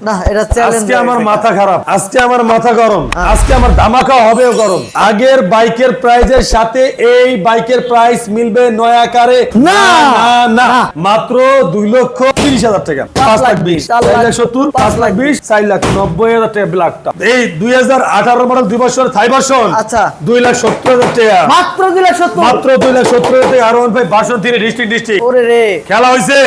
না এটা আজকে আমার মাথা খারাপ। আজকে আমার মাথা গরম। আজকে আমার ধামাকা হবে গরম। আগের বাইকের প্রাইজের সাথে এই বাইকের প্রাইস মিলবে নয় আকারে। না! না না মাত্র দুই লক্ষ তিরিশ হাজার টাকা। পাঁচ লাখ বিশ। চার চার লাখ লাখ সত্তর পাঁচ লাখ বিশ চার লাখ নব্বই হাজার টাকা ব্ল্যাকটা এই দুই হাজার আঠারো মডেল দুই বছর থাই ভার্সন আচ্ছা। দুই লাখ সত্তর হাজার টাকা। মাত্র দুই লাখ সত্তর? মাত্র দুই লাখ সত্তর হাজার টাকা। R one five version three district district ওরে রে। খেলা হয়েছে।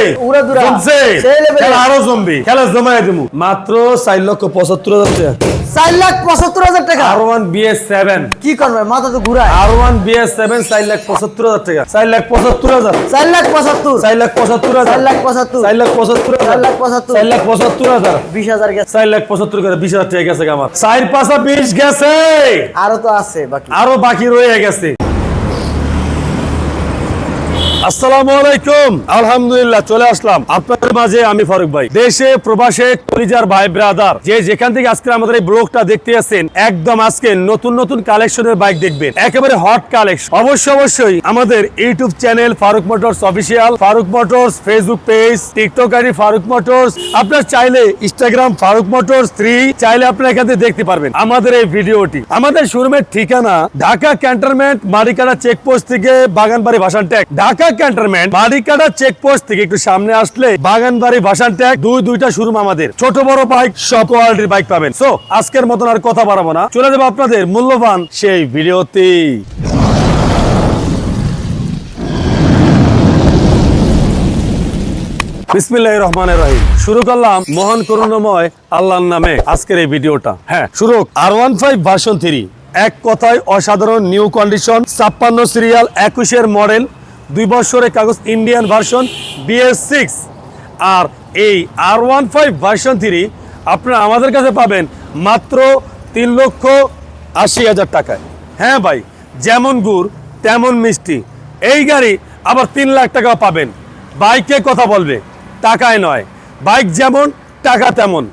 খেলা আরও জমবি। খেলা দিমু মাত্র চার লক্ষ পঁচাত্তর হাজার টাকা চার লাখ পঁচাত্তর হাজার টাকা আর ওয়ান বিএস সেভেন কি করবে মাথা তো ঘুরায় আর ওয়ান বিএস সেভেন চার লাখ পঁচাত্তর হাজার টাকা চার লাখ পঁচাত্তর হাজার চার লাখ পঁচাত্তর চার লাখ পঁচাত্তর হাজার চার লাখ পঁচাত্তর চার লাখ পঁচাত্তর চার লাখ পঁচাত্তর চার লাখ পঁচাত্তর হাজার বিশ হাজার গেছে চার লাখ পঁচাত্তর করে বিশ হাজার টাকা গেছে আমার চার পাঁচা বিশ গেছে আরও তো আছে বাকি আরও বাকি রয়ে গেছে আসসালামু আলাইকুম। আলহামদুলিল্লাহ, চলে আসলাম। আপনাদের মাঝে আমি ফারুক ভাই। দেশে, প্রবাসে কলিজার ভাই ব্রাদার যে যেখান থেকে আজকে আমাদের এই ব্লগটা দেখতে আছেন একদম আজকে নতুন নতুন কালেকশনের বাইক দেখবেন। একেবারে হট কালেকশন। অবশ্যই অবশ্যই আমাদের YouTube channel Faruk motors official Faruk motors Facebook page TikTok ID Faruk motors. আপনার চাইলে ইনস্টাগ্রাম ফারুক মোটরস থ্রি চাইলে আপনারা এখান থেকে দেখতে পারবেন আমাদের এই ভিডিওটি। আমাদের শোরুমের ঠিকানা ঢাকা ক্যান্টনমেন্ট মারিকাটা চেকপোস্ট থেকে Baganbari Bhasantek Dhaka cantonment. Marikata checkpost থেকে একটু সামনে আসলে বাগানবাড়ি ভাসান ট্যাগ দুই দুইটা শোরুম আমাদের। ছোট বড় বাইক সব কোয়ালিটির বাইক পাবেন। সো আজকের মতন আর কথা বাড়াবো না। চলে যাব আপনাদের মূল্যবান সেই ভিডিওতে বিসমিল্লাহ রহমানের রহিম। শুরু করলাম মহান করুণাময় আল্লাহর নামে আজকের এই ভিডিওটা। হ্যাঁ শুরু R one five version three. এক কথায় অসাধারণ নিউ কন্ডিশন ছাপ্পান্ন সিরিয়াল একুশের মডেল দুই বছরের কাগজ ইন্ডিয়ান ভার্সন বিএস সিক্স আর এই R one five version three আপনারা আমাদের কাছে পাবেন মাত্র তিন লক্ষ আশি হাজার টাকায়। হ্যাঁ ভাই, যেমন গুড়, তেমন মিষ্টি। এই গাড়ি আবার তিন লাখ টাকা পাবেন। বাইকে কথা বলবে, টাকায় নয়। বাইক যেমন, টাকা তেমন।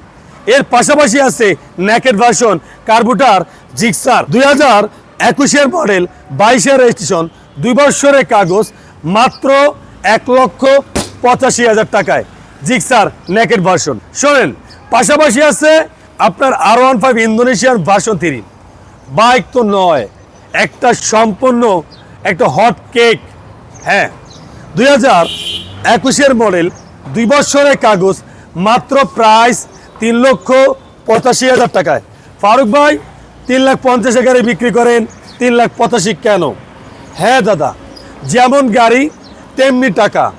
এর পাশাপাশি আছে ন্যাকেট ভার্সন কার্বুটার জিক্সার দুই হাজার একুশের মডেল বাইশের রেজিস্ট্রেশন দুই বছরের কাগজ মাত্র এক লক্ষ পঁচাশি হাজার টাকায়। Gixxer naked version. শোনেন, পাশাপাশি আছে আপনার R one five Indonesian version three. Bike তো নয়, একটা সম্পূর্ণ একটা হট কেক। হ্যাঁ দুই হাজার একুশের মডেল, দুই বছরের কাগজ, মাত্র প্রাইস তিন লক্ষ পঁচাশি হাজার টাকায়। ফারুক ভাই, তিন লাখ পঞ্চাশ হাজারে বিক্রি করেন, তিন লাখ পঁচাশি কেন? হ্যাঁ দাদা যেমন গাড়ি, তেমনি টাকা।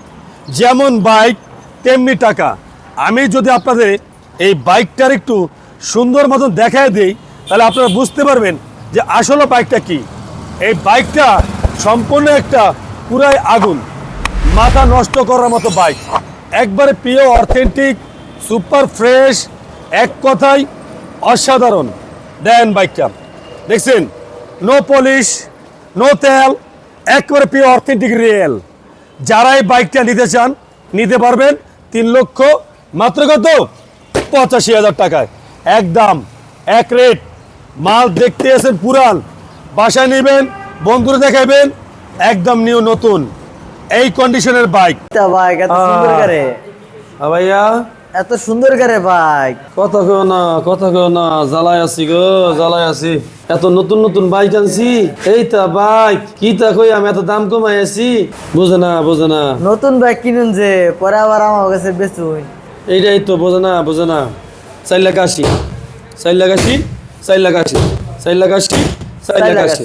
যেমন বাইক, তেমনি টাকা। আমি যদি আপনাদের এই বাইকটার একটু সুন্দর মতন দেখায় দিই, তাহলে আপনারা বুঝতে পারবেন যে আসলে বাইকটা কি। এই বাইকটা সম্পূর্ণ একটা পুরাই আগুন, মাথা নষ্ট করার মতো বাইক। একবারে প্রিয় অথেন্টিক সুপার ফ্রেশ এক কথায় অসাধারণ। দেন বাইকটা। দেখছেন? নো পলিশ নো তেল একবারে প্রিয় অথেন্টিক রিয়েল যারা এই বাইকটা নিতে চান নিতে পারবেন তিন লক্ষ মাত্র কত? পঁচাশি হাজার টাকায়। একদম এক রেট মাল দেখতে এসেন পুরান। বাসায় নেবেন বন্ধুরা দেখাবেন একদম নিউ নতুন। এই কন্ডিশনের বাইক ভাইয়া? এত সুন্দর গাড়ি বাইক কথা কেউ না কথা কেউ না জ্বালাই আছি গো জ্বালাই আছি। এত নতুন নতুন বাইক আনছি। এই তা বাইক কি তা কই আমি এত দাম কমাই আছি। বুঝে না বুঝে না। নতুন বাইক কিনুন যে পরে আবার আমার কাছে বেচুন এইটাই তো বোঝে না বোঝে না। চার লাখ আশি। চার লাখ আশি চার লাখ আশি। চার লাখ আশি চার লাখ আশি।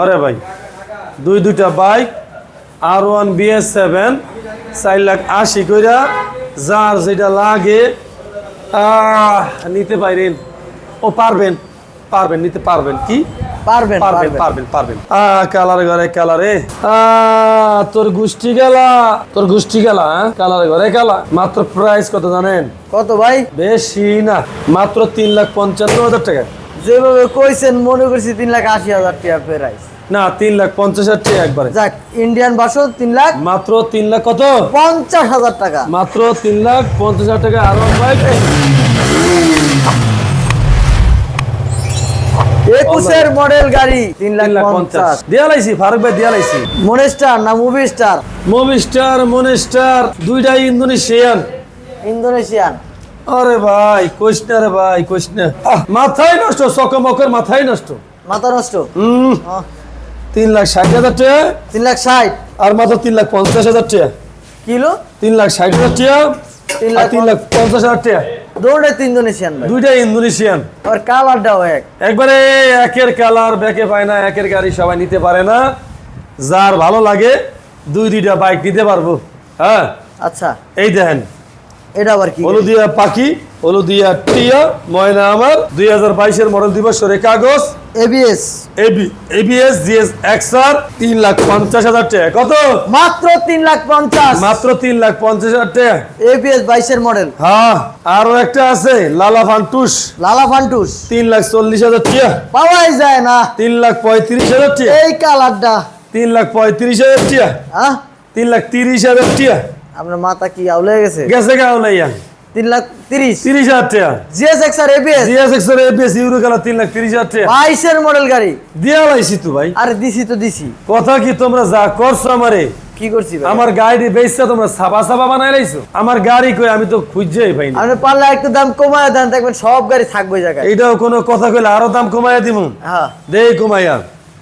আরে ভাই। দুই দুইটা bike R one BS seven চার লাখ আশি কইরা যার যেটা লাগে আহ, নিতে পারেন। ও পারবেন পারবেন নিতে পারবেন। কি? পারবেন পারবেন পারবেন। পারবেন পারবেন। আ কালার ঘরে কালারে আ তোর গুষ্টি গেলা। তোর গুষ্টি গেলা হ্যাঁ? কালার ঘরে কালা মাত্র প্রাইস কত জানেন? কত ভাই? বেশি না। মাত্র তিন লাখ পঞ্চান্ন হাজার টাকা। যেভাবে কইছেন মনে করছি তিন লাখ আশি হাজার টাকা প্রাইস না তিন লাখ পঞ্চাশ হাজার একবারে। যাক ইন্ডিয়ান বাসন তিন লাখ। মাত্র তিন লাখ কত? পঞ্চাশ হাজার টাকা। মাত্র তিন লাখ পঞ্চাশ হাজার টাকা আরও বাইক একুশের মডেল গাড়ি তিন লাখ পঞ্চাশ। পঞ্চাশ। দিয়া লাইছি ফারুক ভাই দিয়া লাইছি। স্টার না মুভি স্টার মুভি স্টার মনি দুইটাই ইন্দোনেশিয়ান ইন্দোনেশিয়ান আরে ভাই কইস না রে ভাই কইস না মাথায় নষ্ট সকমকের মাথায় নষ্ট। মাথা নষ্ট? হুম তিন লাখ ষাট হাজার টাকা। তিন লাখ ষাট? আর মাত্র তিন লাখ পঞ্চাশ হাজার টাকা। কিলো? তিন লাখ ষাট হাজার টাকা তিন লাখ তিন লাখ পঞ্চাশ হাজার টাকা। ইন্দোনেশিয়ান দুইটা ইন্দোনেশিয়ান। আর কালারটাও এক। একবারে একের কালার ব্যাকে পায় না একের গাড়ি সবাই নিতে পারে না। যার ভালো লাগে দুই দুইটা বাইক নিতে পারব। হ্যাঁ? আচ্ছা। এই দেখেন এটা আবার কি? হলুদিয়া পাখি হলুদিয়া টিয়া ময়না আমার দুই হাজার বাইশের মডেল দিবসের কাগজ ABS AB ABS GS XR তিন লাখ পঞ্চাশ হাজার টাকা। কত? মাত্র তিন লাখ পঞ্চাশ। মাত্র তিন লাখ পঞ্চাশ হাজার টাকা। এবিএস বাইশের মডেল। হ্যাঁ আরও একটা আছে লালা ফান্টুস। লালা ফান্টুস। তিন লাখ চল্লিশ হাজার টাকা। পাওয়াই যায় না। তিন লাখ পঁয়ত্রিশ হাজার টাকা। এই কালারটা। তিন লাখ পঁয়ত্রিশ হাজার টাকা। হ্যাঁ তিন লাখ তিরিশ হাজার টাকা। আপনার মাথা কি আউলে গেছে? গেছে গাও নাইয়া তিন লাখ তিরিশ। তিরিশ হাজার টাকা। GS X R ABS GS এক্সের এবিএস ইউরো কালার তিন লাখ তিরিশ হাজার টাকা। বাইশের মডেল গাড়ি। দিয়া লাইছি তো ভাই। আরে দিছি তো দিছি। কথা কি তোমরা যা করছ আমারে? কি করছি ভাই? আমার গাড়ি বেচছে তোমরা সাবা সাবা বানাই লাইছো? আমার গাড়ি কই আমি তো খুঁজেই পাইনি। আপনি পারলে একটু দাম কমায় দেন দেখবেন সব গাড়ি থাকবে জায়গায়। এইটাও কোনো কথা কইলে আরও দাম কমাইয়া দিমু? হ্যাঁ। দে কমাইয়া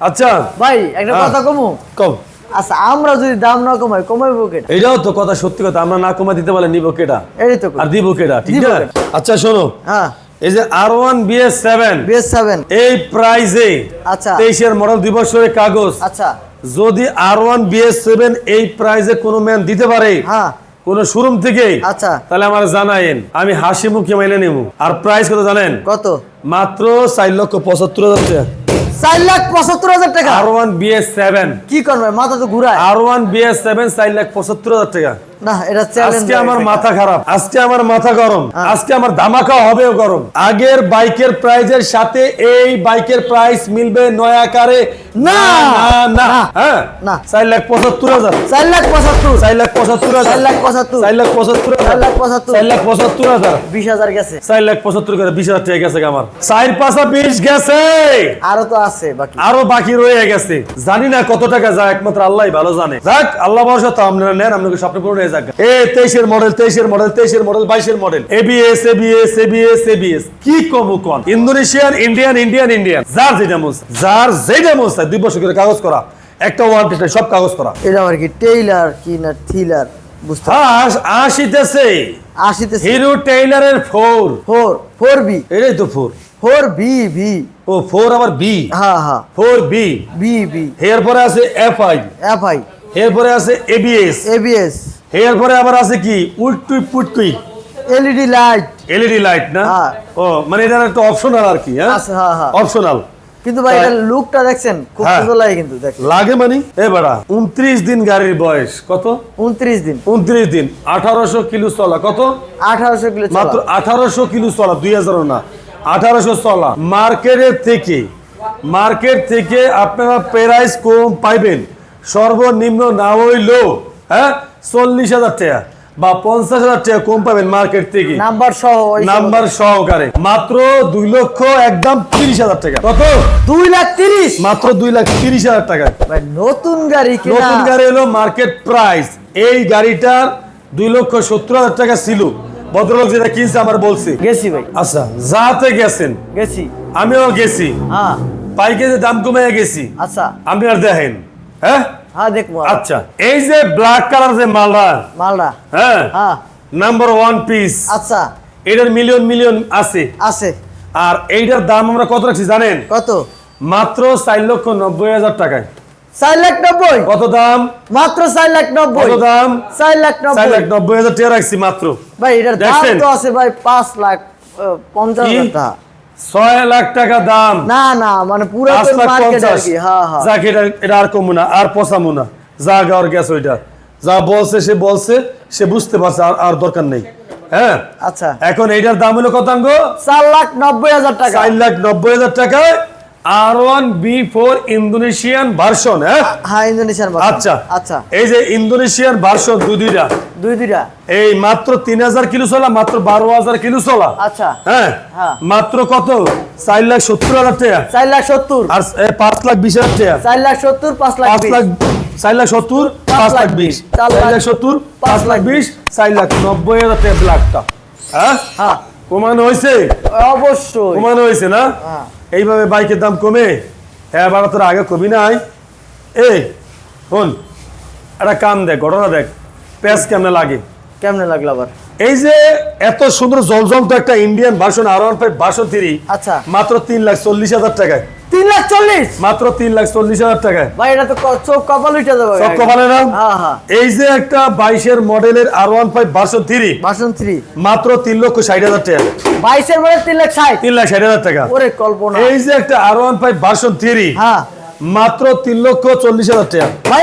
আচ্ছা। ভাই একটা হ্যাঁ। কথা কমু? কম। আচ্ছা আমরা যদি দাম না কমাই কমাইবো কেটা এইটাও তো কথা সত্যি কথা আমরা না কমা দিতে পারলে নিব কেটা এই তো আর দিব কেটা ঠিক আছে আচ্ছা শোনো। হ্যাঁ। এই যে R one BS seven BS seven এই প্রাইজে আচ্ছা। তেইশের মডেল কাগজ। আচ্ছা। যদি আর ওয়ান বিএস সেভেন এই প্রাইজে কোনো ম্যান দিতে পারে হ্যাঁ। কোন শোরুম থেকে আচ্ছা। তাহলে আমার জানাইন আমি হাসি মুখে মাইনে নেব। আর প্রাইস কত জানেন? কত? মাত্র চার লক্ষ পঁচাত্তর হাজার চার লাখ পঁচাত্তর হাজার টাকা। R one BS seven. কি করবে মাথা তো ঘুরায়। আর ওয়ান বিএস সেভেন চার লাখ পঁচাত্তর হাজার টাকা। না এটা চ্যালেঞ্জ আজকে আমার মাথা খারাপ। আজকে আমার মাথা গরম। আজকে আমার ধামাকা হবেও গরম। আগের বাইকের প্রাইজের সাথে এই বাইকের প্রাইস মিলবে নয়া আকারে। না, না না না, হ্যাঁ? না। চার লাখ পঁচাত্তর হাজার। চার লাখ পঁচাত্তর। চার লাখ পঁচাত্তর হাজার। চার লাখ পঁচাত্তর। চার লাখ পঁচাত্তর হাজার। চার লাখ পঁচাত্তর। চার লাখ পঁচাত্তর হাজার। বিশ হাজার গেছে। চার লাখ পঁচাত্তর করে বিশ হাজার টাকা গেছে আমার। চার পাঁচা বিশ গেছে। আরও তো আছে বাকি। আরও বাকি রয়ে গেছে। জানি না কত টাকা যায় একমাত্র আল্লাহ ভালো জানে। যাক আল্লাহ ভরসা তো আপনারা নেন আপনাকে স্বপ্ন পূরণ হয়ে যাক। এ তেইশের মডেল তেইশের মডেল তেইশের মডেল বাইশের model ABS ABS ABS ABS কি কমু কন? Indonesian Indian Indian Indian. যার যেটা মোস যার যেটা মোস দুই বছর করে কাগজ করা। একটা ওয়ান সব কাগজ করা। এটা আবার কি টেইলার কি না থ্রিলার বুঝতে হাস আসিতেছে হিরো টেইলারের ফোর। Four four B. এটাই তো ফোর। Four B V. ও ফোর আবার বি। হ্যাঁ হ্যাঁ। Four B. B B. এরপরে আছে এফ আই এফ আই এরপরে আছে এবিএস এবিএস এরপরে আবার আছে কি? উটটুই পুটকুই। LED light. এলইডি লাইট না? হ্যাঁ। ও মানে এটা একটা অপশনাল আর কি হ্যাঁ? আছে, হ্যাঁ, হ্যাঁ। অপশনাল কিন্তু ভাই এটার লুকটা দেখছেন? খুব। সুন্দর লাগে কিন্তু দেখ লাগে মানে? এ বেড়া উনত্রিশ দিন গাড়ির বয়স কত? উনত্রিশ দিন। উনত্রিশ দিন। আঠারোশো কিলো চলা কত? আঠারোশো কিলো চলা। মাত্র আঠারোশো কিলো চলা দুই হাজার না। আঠারোশো চলা। মার্কেটের থেকে মার্কেট থেকে আপনারা প্রাইস কম পাইবেন। সর্বনিম্ন না হইল হ্যাঁ? চল্লিশ হাজার টাকা বা পঞ্চাশ হাজার টাকা কম পাবেন মার্কেট থেকে। নাম্বার সহ নাম্বার সহকারে। মাত্র দুই লক্ষ একদম তিরিশ হাজার টাকা। কত? দুই লাখ তিরিশ? মাত্র দুই লাখ তিরিশ হাজার টাকা। নতুন গাড়ি নতুন গাড়ি হলো মার্কেট প্রাইস এই গাড়িটার দুই লক্ষ সত্তর হাজার টাকা ছিল। ভদ্রলোক যেটা কিনছে আমার বলছে। গেছি ভাই। আচ্ছা যাতে গেছেন। গেছি। আমিও গেছি। হ্যাঁ। পাইকে যে দাম কমে গেছি। আচ্ছা। আপনি আর দেখেন। হ্যাঁ? হ্যাঁ দেখব আচ্ছা এই যে ব্ল্যাক কালার যে মালটা মালদা হ্যাঁ হ্যাঁ। নাম্বার ওয়ান পিস আচ্ছা। এটার মিলিয়ন মিলিয়ন আছে। আছে। আর এইটার দাম আমরা কত রাখছি জানেন? কত? মাত্র চার লক্ষ নব্বই হাজার টাকায়। চার লাখ নব্বই? কত দাম? মাত্র চার লাখ নব্বই। কত দাম? চার লাখ নব্বই। লাখ নব্বই হাজার টাকা রাখছি মাত্র। ভাই এটার দাম তো আছে ভাই পাঁচ লাখ পঞ্চাশ হাজার টাকা। ছয় লাখ টাকা দাম। না না মানে পুরো হ্যাঁ হ্যাঁ। এটা আর কমু না আর পচামু না। যা গাওয়ার গ্যাস ওইটা। যা বলছে সে বলছে সে বুঝতে পারছে আর আর দরকার নেই। হ্যাঁ? আচ্ছা। এখন এইটার দাম হলো কত চার লাখ নব্বই হাজার টাকা। চার লাখ নব্বই হাজার টাকায় R one B four Indonesian version হ্যাঁ হ্যাঁ ইন্দোনেশিয়ান আচ্ছা। আচ্ছা। এই যে ইন্দোনেশিয়ান ভার্সন দুই দুইটা। দুই দুইটা। এই মাত্র তিন হাজার কিলো চলা মাত্র বারো হাজার কিলো চলা। আচ্ছা। হ্যাঁ? হ্যাঁ। মাত্র কত? চার লাখ সত্তর হাজার টাকা। চার লাখ সত্তর। আর পাঁচ লাখ বিশ হাজার টাকা। চার লাখ সত্তর পাঁচ লাখ পাঁচ লাখ চার লাখ সত্তর পাঁচ লাখ বিশ। চার চার লাখ লাখ সত্তর পাঁচ লাখ বিশ চার লাখ নব্বই হাজার টাকা ব্ল্যাকটা। হ্যাঁ? হ্যাঁ। কমানো হয়েছে? অবশ্যই। কমানো হয়েছে না? হ্যাঁ। এইভাবে বাইকের দাম কমে? হ্যাঁ বাড়া তোর আগে কবি নাই। এ শোন একটা কাম দেখ ঘটনা দেখ। প্যাস কেমনে লাগে? কেমনে লাগল আবার? এই যে এত সুন্দর জলজন্ত একটা Indian version R one five version three আচ্ছা। মাত্র তিন লাখ চল্লিশ হাজার টাকায়। তিন লাখ চল্লিশ। মাত্র তিন লাখ চল্লিশ হাজার টাকায়। ভাই এটা তো চোখ কপাল উঠে যাবে সব কমালে না? হ্যাঁ হ্যাঁ। এই যে একটা বাইশের মডেলের R one five version three version three মাত্র তিন লক্ষ ষাট হাজার টাকা। বাইশের তিন লাখ ষাট। তিন লাখ ষাট হাজার টাকা। ওরে কল্পনা। এই যে একটা R one five version three হ্যাঁ। মাত্র তিন লক্ষ চল্লিশ হাজার টাকা। ভাই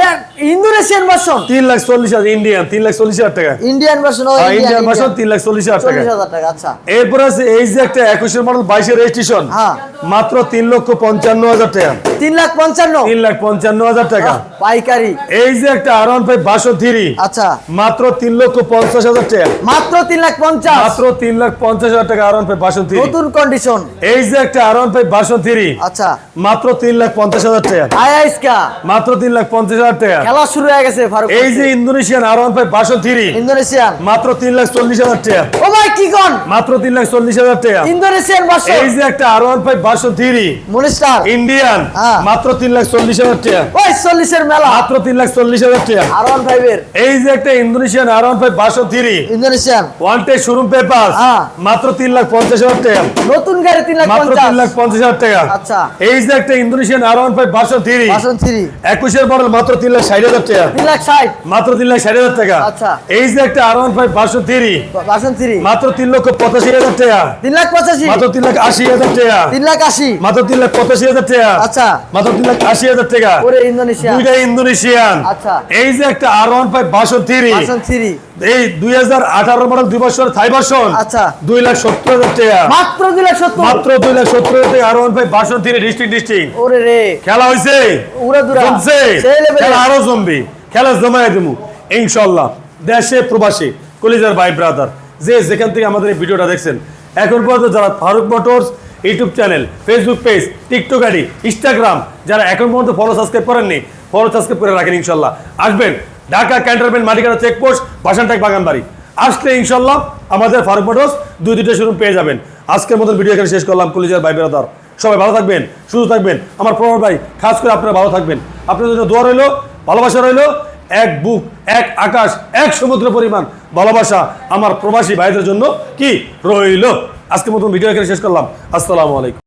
ইন্দোনেশিয়ান ভার্সন তিন লাখ চল্লিশ হাজার ইন্ডিয়ান তিন লাখ চল্লিশ হাজার টাকা। ইন্ডিয়ান ভার্সন ইন্ডিয়ান ভার্সন তিন লাখ চল্লিশ হাজার টাকা। আচ্ছা। এরপর আছে এই যে একটা একুশের মডেল বাইশের রেজিস্ট্রেশন হ্যাঁ। মাত্র তিন লক্ষ পঞ্চান্ন হাজার টাকা। তিন লাখ পঞ্চান্ন? তিন লাখ পঞ্চান্ন হাজার টাকা। পাইকারি। এই যে একটা R one five version three আচ্ছা। মাত্র তিন লক্ষ পঞ্চাশ হাজার টাকা। মাত্র তিন লাখ পঞ্চাশ? মাত্র তিন লাখ পঞ্চাশ হাজার টাকা R one five version three নতুন কন্ডিশন এই যে একটা R one five version three আচ্ছা। মাত্র তিন লাখ পঞ্চাশ হাজার টাকা। আইআইসকা মাত্র তিন লাখ পঞ্চাশ হাজার টাকা। খেলা শুরু হয়ে গেছে ফারুক এই যে Indonesian R one five version three Indonesian. মাত্র তিন লাখ চল্লিশ হাজার টাকা। ও ভাই কি কোন? মাত্র তিন লাখ চল্লিশ হাজার টাকা। ইন্দোনেশিয়ান ভার্সন এই যে একটা R one five version three monster. Indian. মাত্র তিন লাখ চল্লিশ হাজার টাকা। ওই চল্লিশের মেলা। মাত্র তিন লাখ চল্লিশ হাজার টাকা। আর ওয়ান ফাইভ এর এই যে একটা Indonesian R one five version three Indonesian one টে শোরুম পেপার। মাত্র তিন লাখ পঞ্চাশ হাজার টাকা। নতুন গাড়ি তিন লাখ মাত্র তিন লাখ পঞ্চাশ হাজার টাকা। আচ্ছা। এই যে একটা Indonesian R one five version three version three একুশের মডেল মাত্র তিন লাখ ষাট হাজার টাকা। তিন লাখ ষাট। মাত্র তিন লাখ ষাট হাজার টাকা। আচ্ছা। এই যে একটা R one five version three version three মাত্র তিন লক্ষ পঁচাশি হাজার টাকা। তিন লাখ পঁচাশি। মাত্র তিন লাখ আশি হাজার টাকা। তিন লাখ আশি। মাত্র তিন লাখ পঁচাশি হাজার টাকা। আচ্ছা। মাত্র তিন লাখ আশি হাজার টাকা। ওরে ইন্দোনেশিয়া দুইটা ইন্দোনেশিয়ান। আচ্ছা। এই যে একটা R one five version version three এই দুই হাজার আঠারো মডেল দুই বছর থাই ভার্সন আচ্ছা। দুই লাখ সত্তর হাজার টাকা। মাত্র দুই লাখ সত্তর। মাত্র দুই লাখ সত্তর হাজার টাকা R one five version three district district ওরে রে। খেলা হয়েছে উড়ে দুরা। জমছে? খেলা আরও জমবে। খেলা জমায় দেবো ইনশাল্লাহ দেশে প্রবাসী কলিজার ভাই ব্রাদার যে যেখান থেকে আমাদের এই ভিডিওটা দেখছেন এখন পর্যন্ত যারা Faruk motors YouTube channel Facebook page TikTok ID Instagram যারা এখন পর্যন্ত ফলো সাবস্ক্রাইব করেননি ফলো সাবস্ক্রাইব করে রাখেন ইনশাল্লাহ আসবেন। Dhaka cantonment Matikata checkpost Bhasantek Baganbari. আসলে ইনশাল্লাহ আমাদের ফারুক মোটরস দুই দুইটা শোরুম পেয়ে যাবেন। আজকের মতন ভিডিও এখানে শেষ করলাম। কলিজার ভাই ব্রাদার সবাই ভালো থাকবেন, সুস্থ থাকবেন। আমার প্রভাব ভাই, খাস করে আপনারা ভালো থাকবেন। আপনাদের জন্য দোয়া রইল, ভালোবাসা রইল, এক বুক, এক আকাশ, এক সমুদ্র পরিমাণ ভালোবাসা আমার প্রবাসী ভাইদের জন্য কি রইল? আজকের মতন ভিডিও এখানে শেষ করলাম। আসসালামু আলাইকুম।